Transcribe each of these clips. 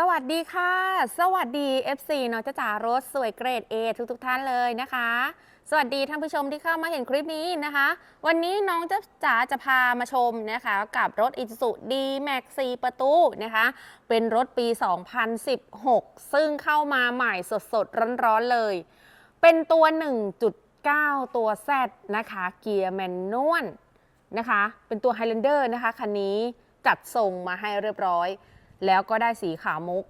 สวัสดีค่ะ สวัสดี FC น้องจ้าจ๋ารถสวยเกรด A ทุกทุกๆท่านเลยนะคะ สวัสดีท่านผู้ชมที่เข้ามาเห็นคลิปนี้นะคะ วันนี้น้องจ้าจ๋าจะพามาชมนะคะกับรถ i s u z u D-Max 4ประตูนะคะ เป็นรถปี 2016 ซึ่งเข้ามาใหม่สดๆ ร้อนๆเลย เป็นตัว 1.9 ตัว Z นะคะ เกียร์แมนนวลนะคะ เป็นตัว Highlander นะคะคันนี้จัดส่งมาให้เรียบร้อย แล้วก็ได้สีขาวมุก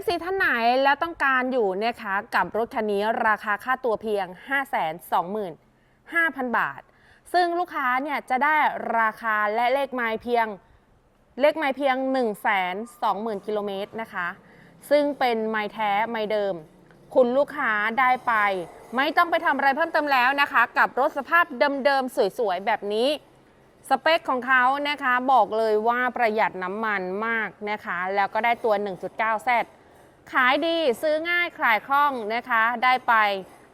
FC ท่านไหนแล้วต้องการอยู่นะคะกับรถคันนี้ราคาค่าตัวเพียง 525,000 บาท ซึ่งลูกค้าเนี่ยจะได้ราคาและเลขไมล์เพียงเลขไมล์เพียง 120,000กิโลเมตรนะคะ ซึ่งเป็นไมล์แท้ไมล์เดิม คุณลูกค้าได้ไป ไม่ต้องไปทำอะไรเพิ่มเติมแล้วนะคะ กับรถสภาพเดิมๆสวยๆแบบนี้ สเปคของเขานะคะบอกเลยว่าประหยัดน้ำมันมากนะคะ แล้วก็ได้ตัว 1.9แซดขายดีซื้อง่ายขายคล่องนะคะ ได้ไป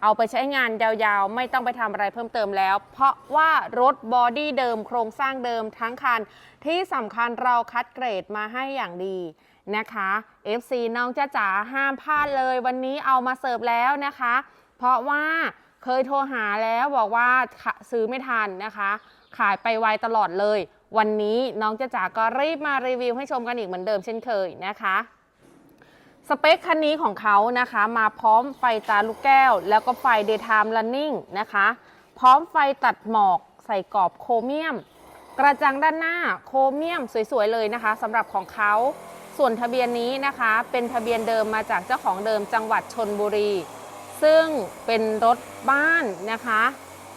เอาไปใช้งานยาวๆ ไม่ต้องไปทำอะไรเพิ่มเติมแล้ว เพราะว่ารถบอดี้เดิมโครงสร้างเดิมทั้งคัน ที่สำคัญเราคัดเกรดมาให้อย่างดีนะคะ FC น้องจ้าจ๋าห้ามพลาดเลยวันนี้เอามาเสิร์ฟแล้วนะคะ เพราะว่าเคยโทรหาแล้วบอกว่าซื้อไม่ทันนะคะ ขายไปไวตลอดเลย วันนี้น้องจ้าจ๋าก็รีบมารีวิวให้ชมกันอีกเหมือนเดิมเช่นเคยนะคะสเปคคันนี้ของเขานะคะมาพร้อมไฟตาลูกแก้ว แล้วก็ไฟ daytime running นะคะ พร้อมไฟตัดหมอกใส่กรอบโครเมียม กระจังด้านหน้าโครเมียมสวยๆเลยนะคะสำหรับของเขาส่วนทะเบียนนี้นะคะ เป็นทะเบียนเดิมมาจากเจ้าของเดิมจังหวัดชนบุรี ซึ่งเป็นรถบ้านนะคะ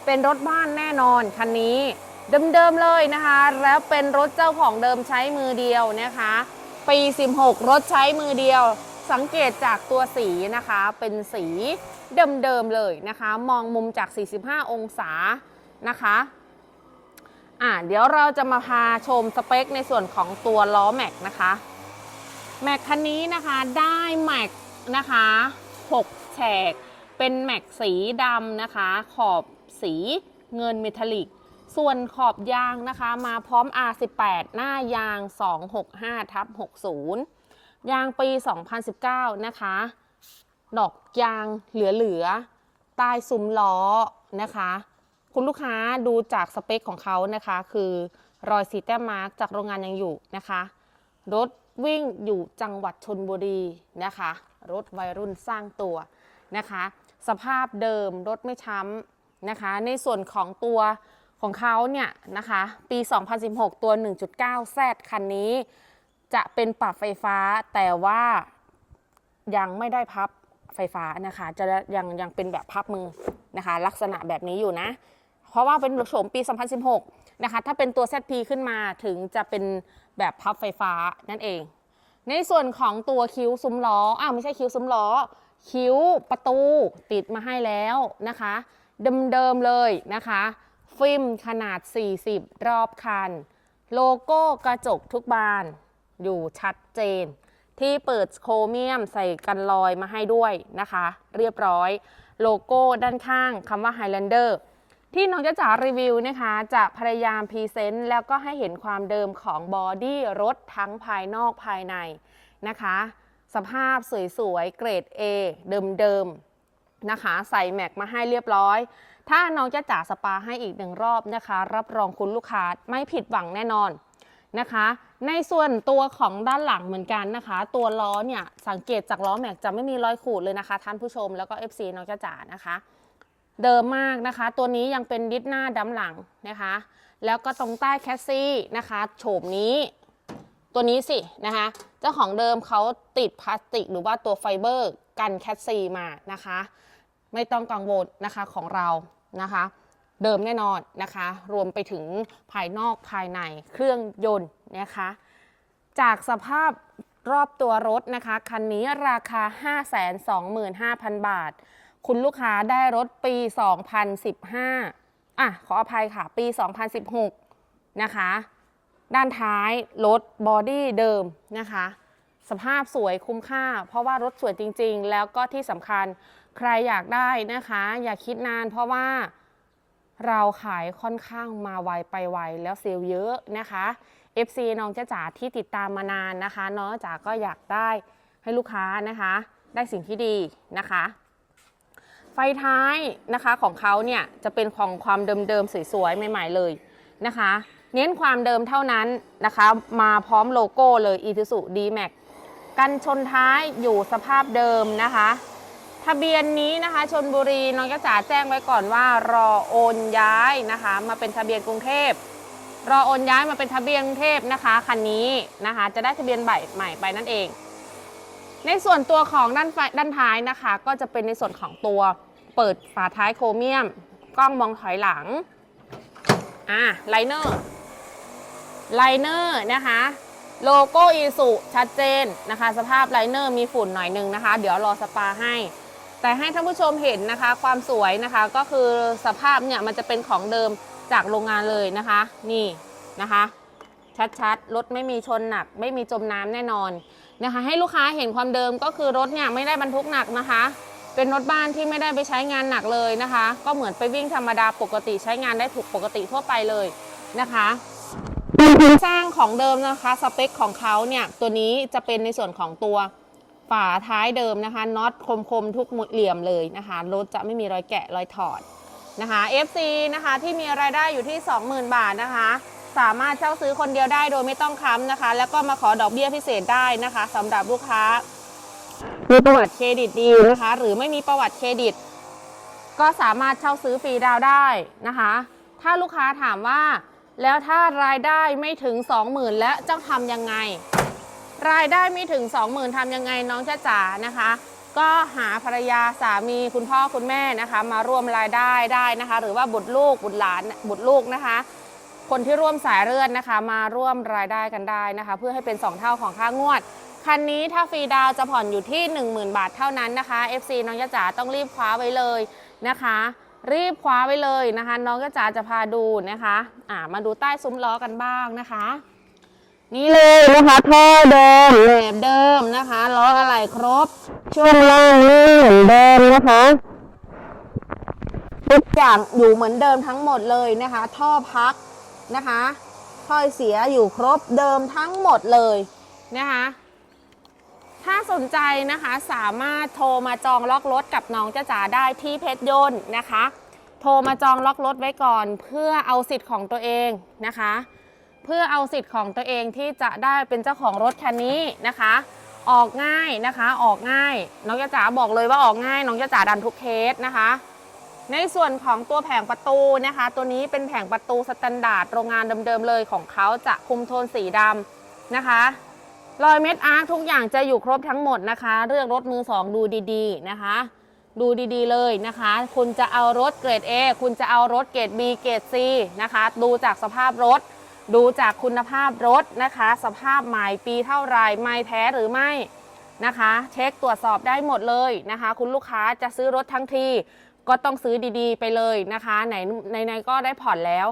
เป็นรถบ้านแน่นอนคันนี้ เดิมๆเลยนะคะ แล้วเป็นรถเจ้าของเดิมใช้มือเดียวนะคะ ปี 16 รถใช้มือเดียว สังเกตจากตัวสีนะคะ เป็นสีเดิมๆเลยนะคะ มองมุมจาก 45 องศานะคะอะเดี๋ยวเราจะมาพาชมสเปคในส่วนของตัวล้อแม็กนะคะแม็กคันนี้นะคะได้แม็กนะคะ6แฉกเป็นแม็กสีดำนะคะ ขอบสีเงินเมทัลลิก ส่วนขอบยางนะคะ มาพร้อม R18 หน้ายาง 265ทับ60 ยางปี 2019 นะคะ ดอกยางเหลือๆใต้ซุ้มล้อนะคะ คุณลูกค้าดูจากสเปคของเขานะคะ คือรอยสีแต้มมาร์กจากโรงงานยังอยู่นะคะ รถวิ่งอยู่จังหวัดชนบุรีนะคะ รถวัยรุ่นสร้างตัวนะคะ สภาพเดิมรถไม่ช้ำนะคะ ในส่วนของตัว ของเขาเนี่ยนะคะ ปี 2016 ตัว 1.9 Z คันนี้ จะเป็นปรับไฟฟ้าแต่ว่ายังไม่ได้พับไฟฟ้านะคะ จะยังยังเป็นแบบพับมือนะคะ ลักษณะแบบนี้อยู่นะ เพราะว่าเป็นโฉมปี 2016 นะคะ ถ้าเป็นตัว ZP ขึ้นมาถึงจะเป็นแบบพับไฟฟ้านั่นเอง ในส่วนของตัวคิ้วซุ้มล้อ อ้าวไม่ใช่คิ้วซุ้มล้อ คิ้วประตูติดมาให้แล้วนะคะ เดิมๆเลยนะคะ ฟิล์มขนาด 40 รอบคัน โลโก้กระจกทุกบาน อยู่ชัดเจน ที่เปิดโครเมียมใส่กันรอยมาให้ด้วยนะคะ เรียบร้อย โลโก้ด้านข้างคำว่า Highlander ที่น้องจะจ๋ารีวิวนะคะ จะพยายามพรีเซนต์แล้วก็ให้เห็นความเดิมของบอดี้รถทั้งภายนอกภายในนะคะ สภาพสวยๆ เกรด A เดิมๆนะคะ ใส่แม็กมาให้เรียบร้อย ถ้าน้องจะจ๋าสปาให้อีกหนึ่งรอบนะคะ รับรองคุณลูกค้าไม่ผิดหวังแน่นอนนะคะ ในส่วนตัวของด้านหลังเหมือนกันนะคะ ตัวล้อเนี่ยสังเกตจากล้อแม็กจะไม่มีรอยขูดเลยนะคะ ท่านผู้ชมแล้วก็ FC น้องจะจ๋านะคะ เดิมมากนะคะ ตัวนี้ยังเป็นดิสหน้าดำหลังนะคะ แล้วก็ตรงใต้แคสซี่นะคะโฉมนี้ตัวนี้สินะคะ เจ้าของเดิมเขาติดพลาสติกหรือว่าตัวไฟเบอร์กันแคสซีมานะคะ ไม่ต้องกังวลนะคะของเรา นะคะ เดิมแน่นอนนะคะ รวมไปถึงภายนอกภายในเครื่องยนต์นะคะ จากสภาพรอบตัวรถนะคะ คันนี้ราคา 525,000 บาท คุณลูกค้าได้รถปี 2015 อะ ขออภัยค่ะ ปี 2016 นะคะ ด้านท้ายรถบอดี้เดิมนะคะ สภาพสวยคุ้มค่า เพราะว่ารถสวยจริง ๆ แล้วก็ที่สำคัญ ใครอยากได้นะคะ อย่าคิดนานเพราะว่าเราขายค่อนข้างมาไวไปไวแล้วเซลล์เยอะนะคะ FC น้องจ้าจ๋าที่ติดตามมานานนะคะน้องจ๋าก็อยากได้ให้ลูกค้านะคะ ได้สิ่งที่ดีนะคะ ไฟท้ายนะคะของเขาเนี่ยจะเป็นของความเดิมๆสวยๆใหม่ๆเลยนะคะ เน้นความเดิมเท่านั้นนะคะ มาพร้อมโลโก้เลย Isuzu D-Max กันชนท้ายอยู่สภาพเดิมนะคะ ทะเบียนนี้นะคะชนบุรีน้องจ้าจ๋าแจ้งไว้ก่อนว่า รอโอนย้ายนะคะ มาเป็นทะเบียนกรุงเทพรอโอนย้ายมาเป็นทะเบียนกรุงเทพนะคะคันนี้นะคะ จะได้ทะเบียนใบใหม่ไปนั่นเอง ในส่วนตัวของด้านด้านท้ายนะคะ ก็จะเป็นในส่วนของตัวเปิดฝาท้ายโครเมียม กล้องมองถอยหลังอะไลเนอร์ไลเนอร์นะคะโลโก้อีสุชัดเจนนะคะ สภาพไลเนอร์มีฝุ่นหน่อยหนึงนะคะ เดี๋ยวรอสปาให้ แต่ให้ท่านผู้ชมเห็นนะคะ ความสวยนะคะก็คือสภาพเนี่ยมันจะเป็นของเดิมจากโรงงานเลยนะคะ นี่นะคะ ชัดๆรถไม่มีชนหนัก ไม่มีจมน้ำแน่นอนนะคะ ให้ลูกค้าเห็นความเดิมก็คือรถเนี่ยไม่ได้บรรทุกหนักนะคะ เป็นรถบ้านที่ไม่ได้ไปใช้งานหนักเลยนะคะ ก็เหมือนไปวิ่งธรรมดาปกติใช้งานได้ถูกปกติทั่วไปเลยนะคะโครงสร้างของเดิมนะคะสเปคของเขาเนี่ยตัวนี้จะเป็นในส่วนของตัว ฝาท้ายเดิมนะคะน็อตคมๆทุกเหลี่ยมเลยนะคะรถจะไม่มีรอยแกะรอยถอดนะคะ FC นะคะที่มีรายได้อยู่ที่ 20,000 บาทนะคะ สามารถเช่าซื้อคนเดียวได้โดยไม่ต้องค้ำนะคะ แล้วก็มาขอดอกเบี้ยพิเศษได้นะคะสำหรับลูกค้ามีประวัติเครดิตดีนะคะ หรือไม่มีประวัติเครดิต ก็สามารถเช่าซื้อฟรีดาวได้นะคะ ถ้าลูกค้าถามว่า แล้วถ้ารายได้ไม่ถึง 20,000 แล้วจะทำยังไง รายได้ไม่ถึง 20,000ทำยังไงน้องจ้าจ๋านะคะ ก็หาภรรยาสามีคุณพ่อคุณแม่นะคะ มาร่วมรายได้ได้นะคะ หรือว่าบุตรลูกบุตรหลานบุตรลูกนะคะ คนที่ร่วมสายเลือดนะคะ มาร่วมรายได้กันได้นะคะ เพื่อให้เป็น 2 เท่าของค่างวดคันนี้ถ้าฟรีดาวจะผ่อนอยู่ที่ 10,000 บาทเท่านั้นนะคะ FC น้องยะจ๋าต้องรีบคว้าไว้เลยนะคะ รีบคว้าไว้เลยนะคะ น้องยะจ๋าจะพาดูนะคะ อ่ามาดูใต้ซุ้มล้อกันบ้างนะคะ นี่เลยนะคะท่อเดิมแบบเดิมนะคะล้ออะไรครบ ช่วงล่างนี่เหมือนเดิมนะคะทุกอย่างอยู่เหมือนเดิมทั้งหมดเลยนะคะ ท่อพักนะคะท่อเสียอยู่ครบเดิมทั้งหมดเลยนะคะถ้าสนใจนะคะสามารถโทรมาจองล็อกรถกับน้องจ้าจ๋าได้ที่เพชรยนต์นะคะ โทรมาจองล็อกรถไว้ก่อน เพื่อเอาสิทธิ์ของตัวเองนะคะ เพื่อเอาสิทธิ์ของตัวเองที่จะได้เป็นเจ้าของรถคันนี้นะคะ ออกง่ายนะคะออกง่าย น้องจจ๋าบอกเลยว่าออกง่าย น้องจจ๋าดันทุกเคสนะคะ ในส่วนของตัวแผงประตูนะคะ ตัวนี้เป็นแผงประตูสแตนดาร์ดโรงงานเดิมๆเลยของเขาจะคุมโทนสีดำนะคะรอยเม็ดอาร์คทุกอย่างจะอยู่ครบทั้งหมดนะคะ เลือกรถมือสองดูดีๆนะคะ ดูดีๆเลยนะคะ คุณจะเอารถเกรด A คุณจะเอารถเกรด B เกรด C นะคะ ดูจากสภาพรถ ดูจากคุณภาพรถนะคะ สภาพใหม่ปีเท่าไรไม่แท้หรือไม่นะคะ เช็คตรวจสอบได้หมดเลยนะคะ คุณลูกค้าจะซื้อรถทั้งทีก็ต้องซื้อดีๆ ไปเลยนะคะไหนในก็ได้ผ่อนแล้ว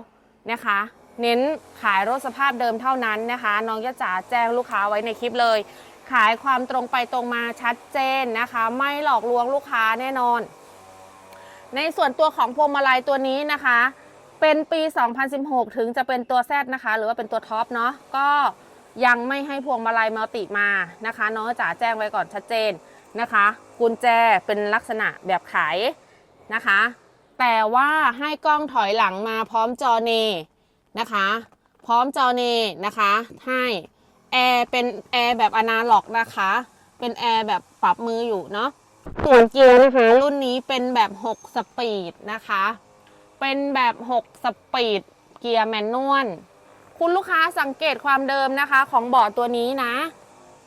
นะคะ เน้นขายรถสภาพเดิมเท่านั้นนะคะ น้องยะจ๋าแจ้งลูกค้าไว้ในคลิปเลย ขายความตรงไปตรงมาชัดเจนนะคะ ไม่หลอกลวงลูกค้าแน่นอน ในส่วนตัวของพวงมาลัยตัวนี้นะคะ เป็นปี 2016 ถึงจะเป็นตัวแซดนะคะ หรือว่าเป็นตัวท็อปเนาะก็ยังไม่ให้พวงมาลัยมัลติมานะคะน้องจ๋าแจ้งไว้ก่อนชัดเจนนะคะ กุญแจเป็นลักษณะแบบไขนะคะ แต่ว่าให้กล้องถอยหลังมาพร้อมจอเนนะคะ พร้อมจอเนนะคะให้แอร์เป็นแอร์แบบอนาล็อกนะคะ เป็นแอร์แบบปรับมืออยู่เนาะส่วนเกียร์นะคะ รุ่นนี้เป็นแบบ 6 สปีดนะคะ เป็นแบบ 6 สปีด เกียร์แมนนวลคุณลูกค้าสังเกตความเดิมนะคะ ของเบาะตัวนี้นะ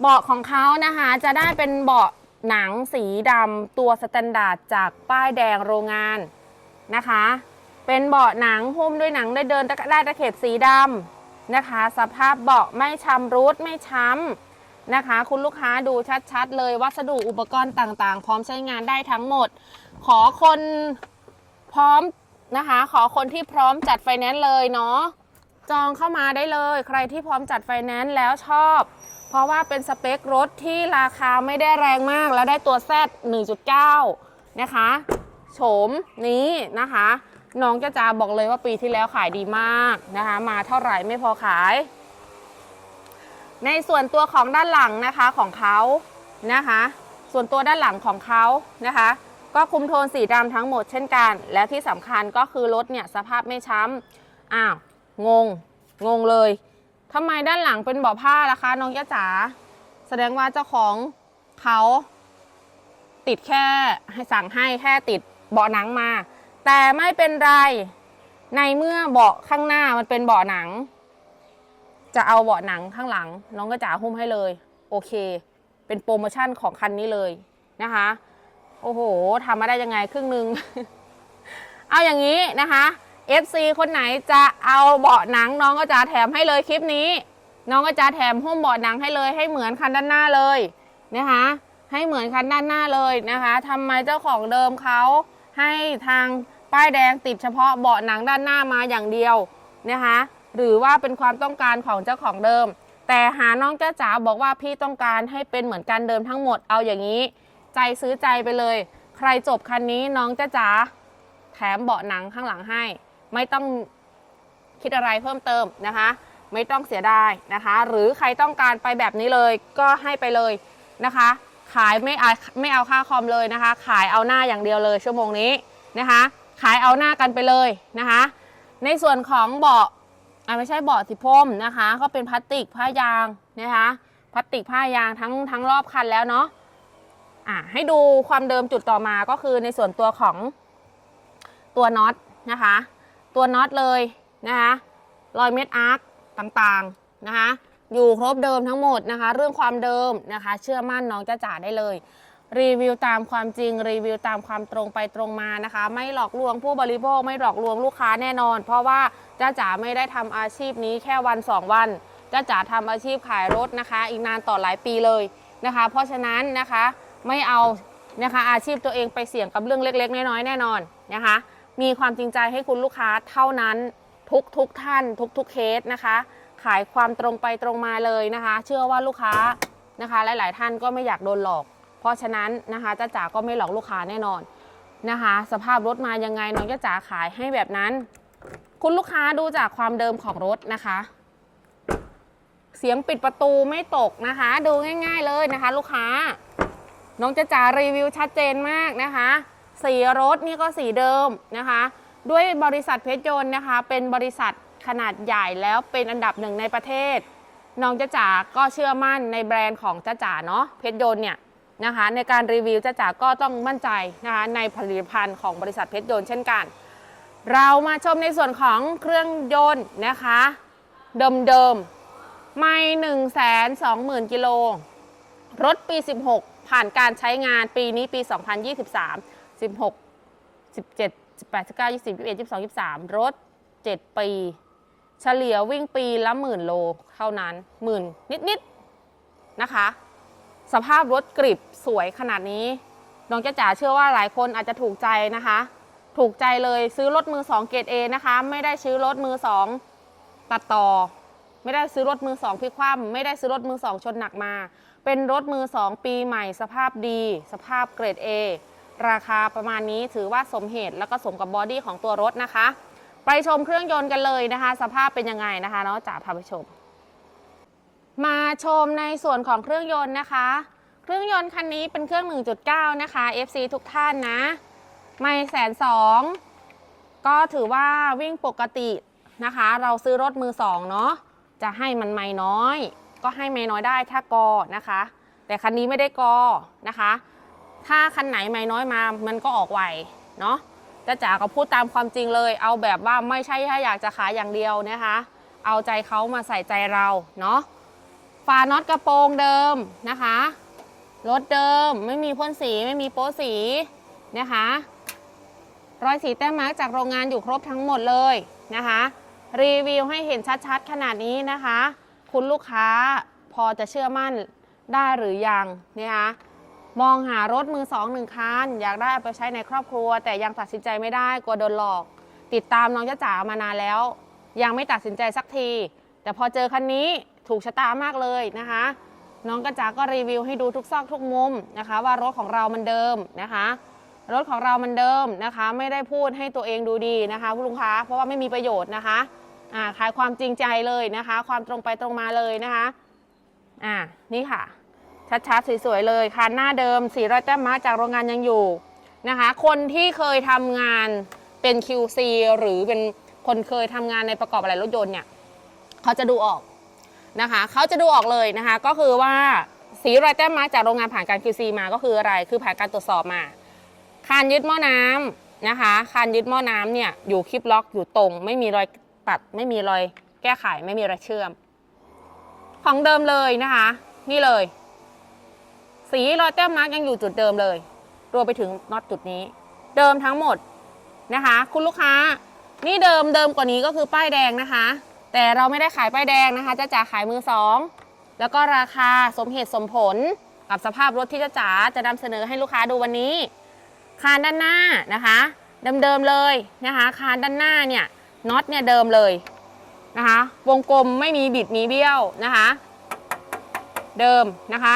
เบาะของเขานะคะจะได้เป็นเบาะหนังสีดำตัวสแตนดาร์ดจากป้ายแดงโรงงานนะคะ เป็นเบาะหนังหุ้มด้วยหนังได้เดินได้ตะเข็บสีดำนะคะ สภาพเบาะไม่ชำรุดไม่ช้ำนะคะ คุณลูกค้าดูชัดๆ เลยวัสดุอุปกรณ์ต่างๆ พร้อมใช้งานได้ทั้งหมด ขอคนพร้อม นะคะ ขอคนที่พร้อมจัดไฟแนนซ์เลยเนาะจองเข้ามาได้เลย ใครที่พร้อมจัดไฟแนนซ์แล้วชอบ เพราะว่าเป็นสเปครถที่ราคาไม่ได้แรงมาก แล้วได้ตัว Z 1.9 นะคะโฉมนี้นะคะน้องจ้าจาบอกเลยว่าปีที่แล้วขายดีมากนะคะ มาเท่าไหร่ไม่พอขาย ในส่วนตัวของด้านหลังนะคะของเขานะคะ ส่วนตัวด้านหลังของเขานะคะ ก็คุมโทนสีดำทั้งหมดเช่นกัน และที่สำคัญก็คือรถเนี่ยสภาพไม่ช้ำอ้าว งง งงเลยทำไมด้านหลังเป็นเบาะผ้าล่ะคะน้องยะจ๋าแสดงว่าเจ้าของเขาติดแค่ให้สั่งให้แค่ติดเบาะหนังมา แต่ไม่เป็นไร ในเมื่อเบาะข้างหน้ามันเป็นเบาะหนัง จะเอาเบาะหนังข้างหลัง น้องก็จ๋าหุ้มให้เลย โอเค เป็นโปรโมชั่นของคันนี้เลยนะคะ โอ้โหทำมาได้ยังไงครึ่งหนึ่ง เอาอย่างนี้นะคะ FC คนไหนจะเอาเบาะหนังน้องก็จะแถมให้เลยคลิปนี้ น้องก็จะแถมหุ้มเบาะหนังให้เลย ให้เหมือนคันด้านหน้าเลยนะคะ ให้เหมือนคันด้านหน้าเลยนะคะทำไมเจ้าของเดิมเขาให้ทางป้ายแดงติดเฉพาะเบาะหนังด้านหน้ามาอย่างเดียวนะคะ หรือว่าเป็นความต้องการของเจ้าของเดิม แต่หาน้องจ้าจ๋าบอกว่าพี่ต้องการให้เป็นเหมือนกันเดิมทั้งหมดเอาอย่างนี้ ใจซื้อใจไปเลย ใครจบคันนี้น้องจ้าจ๋าแถมเบาะหนังข้างหลังให้ ไม่ต้องคิดอะไรเพิ่มเติมนะคะ ไม่ต้องเสียดายนะคะ หรือใครต้องการไปแบบนี้เลยก็ให้ไปเลยนะคะ ขายไม่เอาไม่เอาค่าคอมเลยนะคะ ขายเอาหน้าอย่างเดียวเลยชั่วโมงนี้นะคะ ขายเอาหน้ากันไปเลยนะคะ ในส่วนของเบาะอะไม่ใช่เบาะสิพรมนะคะ ก็เป็นพลาสติกผ้ายางนะคะพลาสติกผ้ายางทั้งทั้งรอบคันแล้วเนาะ อะให้ดูความเดิมจุดต่อมาก็คือในส่วนตัวของตัวน็อตนะคะ ตัวน็อตเลยนะคะรอยเม็ดอาร์คต่างๆนะคะ อยู่ครบเดิมทั้งหมดนะคะ เรื่องความเดิมนะคะ เชื่อมั่นน้องจะจ่าได้เลย รีวิวตามความจริงรีวิวตามความตรงไปตรงมานะคะ ไม่หลอกลวงผู้บริโภคไม่หลอกลวงลูกค้าแน่นอน เพราะว่าจ้าจ๋าไม่ได้ทำอาชีพนี้แค่วัน 2 วันจ้าจ๋าทำอาชีพขายรถนะคะ อีกนานต่อหลายปีเลยนะคะ เพราะฉะนั้นนะคะ ไม่เอานะคะอาชีพตัวเองไปเสี่ยงกับเรื่องเล็ก ๆ น้อยๆแน่นอนนะคะ มีความจริงใจให้คุณลูกค้าเท่านั้นทุกทุกท่าน ทุกทุกเคสนะคะ ขายความตรงไปตรงมาเลยนะคะ เชื่อว่าลูกค้านะคะ หลาย ๆ ท่านก็ไม่อยากโดนหลอก เพราะฉะนั้นนะคะจ้าจ๋าก็ไม่หลอกลูกค้าแน่นอนนะคะ สภาพรถมายังไงน้องจ้าจ๋าขายให้แบบนั้น คุณลูกค้าดูจากความเดิมของรถนะคะ เสียงปิดประตูไม่ตกนะคะ ดูง่าย ๆ เลยนะคะ ลูกค้า น้องจ้าจ๋ารีวิวชัดเจนมากนะคะ สีรถนี่ก็สีเดิมนะคะ ด้วยบริษัทเพชรยนต์นะคะ เป็นบริษัทขนาดใหญ่แล้วเป็นอันดับหนึ่งในประเทศ น้องจ้าจ๋าก็เชื่อมั่นในแบรนด์ของจ้าจ๋าเนาะเพชรยนต์เนี่ยนะคะในการรีวิวจ้าจ๋าก็ต้องมั่นใจนะคะในผลิตภัณฑ์ของบริษัทเพชรยนต์เช่นกัน เรามาชมในส่วนของเครื่องยนต์นะคะ เดิมๆไม่1 2 0 0 0 0กิโลรถปี 16 ผ่านการใช้งานปีนี้ปี 2023 16 17 18 19 20 21 22 23 รถ 7 ปี เฉลี่ยวิ่งปีละหมื่นโลเท่านั้นหมื่นนิดๆนะคะ สภาพรถกริบสวยขนาดนี้ น้องจ้าจ๋าเชื่อว่าหลายคนอาจจะถูกใจนะคะ ถูกใจเลยซื้อรถมือ 2 เกรด A นะคะ ไม่ได้ซื้อรถมือ 2 ตัดต่อ ไม่ได้ซื้อรถมือ 2พลิกคว่ำไม่ได้ซื้อรถมือ 2 ชนหนักมา เป็นรถมือ 2 ปีใหม่สภาพดี สภาพเกรด A ราคาประมาณนี้ถือว่าสมเหตุแล้วก็สมกับบอดี้ของตัวรถนะคะ ไปชมเครื่องยนต์กันเลยนะคะ สภาพเป็นยังไงนะคะเนาะจ๋าพาไปชม มาชมในส่วนของเครื่องยนต์นะคะ เครื่องยนต์คันนี้เป็นเครื่อง 1.9 นะคะ FC ทุกท่านนะ ไม่แสนสองก็ถือว่าวิ่งปกตินะคะ เราซื้อรถมือสองเนาะจะให้มันไม่น้อย ก็ให้ไม่น้อยได้ถ้ากอนะคะ แต่คันนี้ไม่ได้กอนะคะ ถ้าคันไหนไม่น้อยมามันก็ออกไวเนาะจะจ๋าก็พูดตามความจริงเลย เอาแบบว่าไม่ใช่แค่อยากจะขายอย่างเดียวนะคะ เอาใจเขามาใส่ใจเราเนาะฝาน็อตกระโปรงเดิมนะคะรถเดิมไม่มีพ่นสีไม่มีโป๊สีนะคะรอยสีแต้มมาร์กจากโรงงานอยู่ครบทั้งหมดเลยนะคะ รีวิวให้เห็นชัดๆ ขนาดนี้นะคะ คุณลูกค้าพอจะเชื่อมั่นได้หรือยังนะคะมองหารถมือสองหนึ่งคันอยากได้เอาไปใช้ในครอบครัว แต่ยังตัดสินใจไม่ได้กลัวโดนหลอก ติดตามน้องจ้าจ๋ามานานแล้ว ยังไม่ตัดสินใจสักที แต่พอเจอคันนี้ถูกชะตามากเลยนะคะ น้องกระจ๋าก็รีวิวให้ดูทุกซอกทุกมุมนะคะ ว่ารถของเรามันเดิมนะคะ รถของเรามันเดิมนะคะ ไม่ได้พูดให้ตัวเองดูดีนะคะผู้ลุงค้าเพราะว่าไม่มีประโยชน์นะคะ อ่าขายความจริงใจเลยนะคะ ความตรงไปตรงมาเลยนะคะ อ่านี่ค่ะ ชัดๆสวยๆเลยคันหน้าเดิม400แต้มมาจากโรงงานยังอยู่นะคะ คนที่เคยทำงานเป็น QC หรือเป็นคนเคยทำงานในประกอบอะไรรถยนต์เนี่ยเขาจะดูออกนะคะเขาจะดูออกเลยนะคะ ก็คือว่าสีรอยแต้มมาจากโรงงานผ่านการ QC มาก็คืออะไรคือผ่านการตรวจสอบมาคานยึดหม้อน้ำนะคะคานยึดหม้อน้ำเนี่ยอยู่คลิปล็อกอยู่ตรง ไม่มีรอย ตัดไม่มีรอยแก้ไขไม่มีรอยเชื่อม ของเดิมเลยนะคะ นี่เลย สีรอยแต้มมาร์กยังอยู่จุดเดิมเลยรวมไปถึงน็อตจุดนี้ เดิมทั้งหมดนะคะ คุณลูกค้า นี่เดิมเดิมกว่านี้ก็คือป้ายแดงนะคะ แต่เราไม่ได้ขายป้ายแดงนะคะจะจ๋าขายมือสองแล้วก็ราคาสมเหตุสมผลกับสภาพรถที่จะจ๋าจะนำเสนอให้ลูกค้าดูวันนี้ คานด้านหน้านะคะ เดิมๆเลยนะคะ คานด้านหน้าเนี่ย น็อตเนี่ยเดิมเลยนะคะ วงกลมไม่มีบิดมีเบี้ยวนะคะ เดิมนะคะ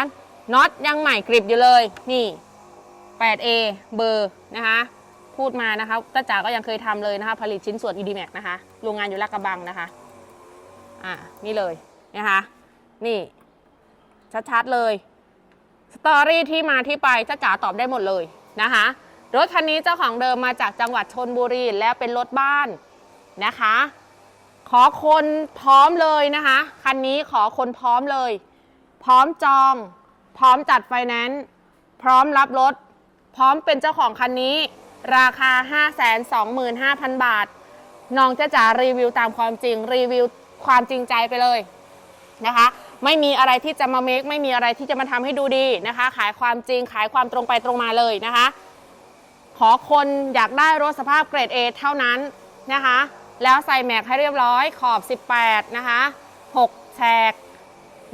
น็อตยังใหม่กริบอยู่เลยนี่ 8A เบอร์นะคะ พูดมานะคะต้าจ๋าก็ยังเคยทำเลยนะคะ ผลิตชิ้นส่วน ED Max นะคะ โรงงานอยู่ลาดกระบังนะคะ อ่า นี่เลยนะคะ นี่ ชัดๆเลยสตอรี่ที่มาที่ไปจ้าจ๋าตอบได้หมดเลยนะคะ รถคันนี้เจ้าของเดิมมาจากจังหวัดชนบุรี แล้วเป็นรถบ้าน นะคะ ขอคนพร้อมเลยนะคะ คันนี้ขอคนพร้อมเลย พร้อมจอง พร้อมจัดไฟแนนซ์ พร้อมรับรถ พร้อมเป็นเจ้าของคันนี้ ราคา 525,000 บาท น้องจะจ๋ารีวิวตามความจริง รีวิวความจริงใจไปเลยนะคะไม่มีอะไรที่จะมาเมคไม่มีอะไรที่จะมาทำให้ดูดีนะคะ ขายความจริงขายความตรงไปตรงมาเลยนะคะ ขอคนอยากได้รถสภาพเกรด A เท่านั้นนะคะ แล้วใส่แม็กให้เรียบร้อยขอบ 18 นะคะ 6 แฉก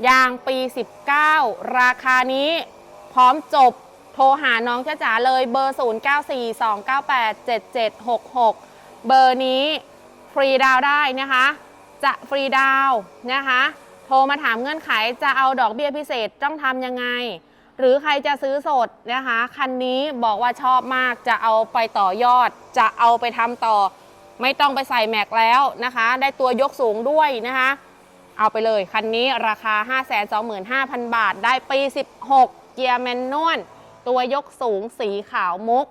ยางปี 19 ราคานี้พร้อมจบโทรหาน้องเจ้าจ๋าเลยเบอร์ 0942987766 เบอร์นี้ฟรีดาวได้นะคะ จะฟรีดาวน์นะคะ โทรมาถามเงื่อนไขจะเอาดอกเบี้ยพิเศษต้องทำยังไง หรือใครจะซื้อสดนะคะ คันนี้บอกว่าชอบมากจะเอาไปต่อยอด จะเอาไปทำต่อ ไม่ต้องไปใส่แม็กแล้วนะคะ ได้ตัวยกสูงด้วยนะคะ เอาไปเลยคันนี้ราคา 525,000 บาท ได้ปี 16 เกียร์แมนนวลตัวยกสูงสีขาวมุก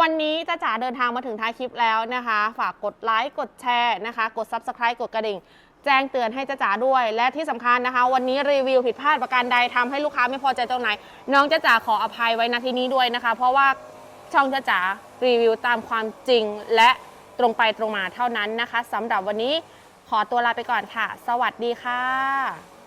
วันนี้จ้าจ๋าเดินทางมาถึงท้ายคลิปแล้วนะคะ ฝากกดไลค์กดแชร์นะคะ กด Subscribe กดกระดิ่ง แจ้งเตือนให้จ้าจ๋าด้วย และที่สำคัญนะคะ วันนี้รีวิวผิดพลาดประการใดทำให้ลูกค้าไม่พอใจตรงไหน น้องจ้าจ๋าขออภัยไว้ณที่นี้ด้วยนะคะ เพราะว่าช่องจ้าจ๋ารีวิวตามความจริงและ ตรงไปตรงมาเท่านั้นนะคะสำหรับวันนี้ขอตัวลาไปก่อนค่ะ สวัสดีค่ะ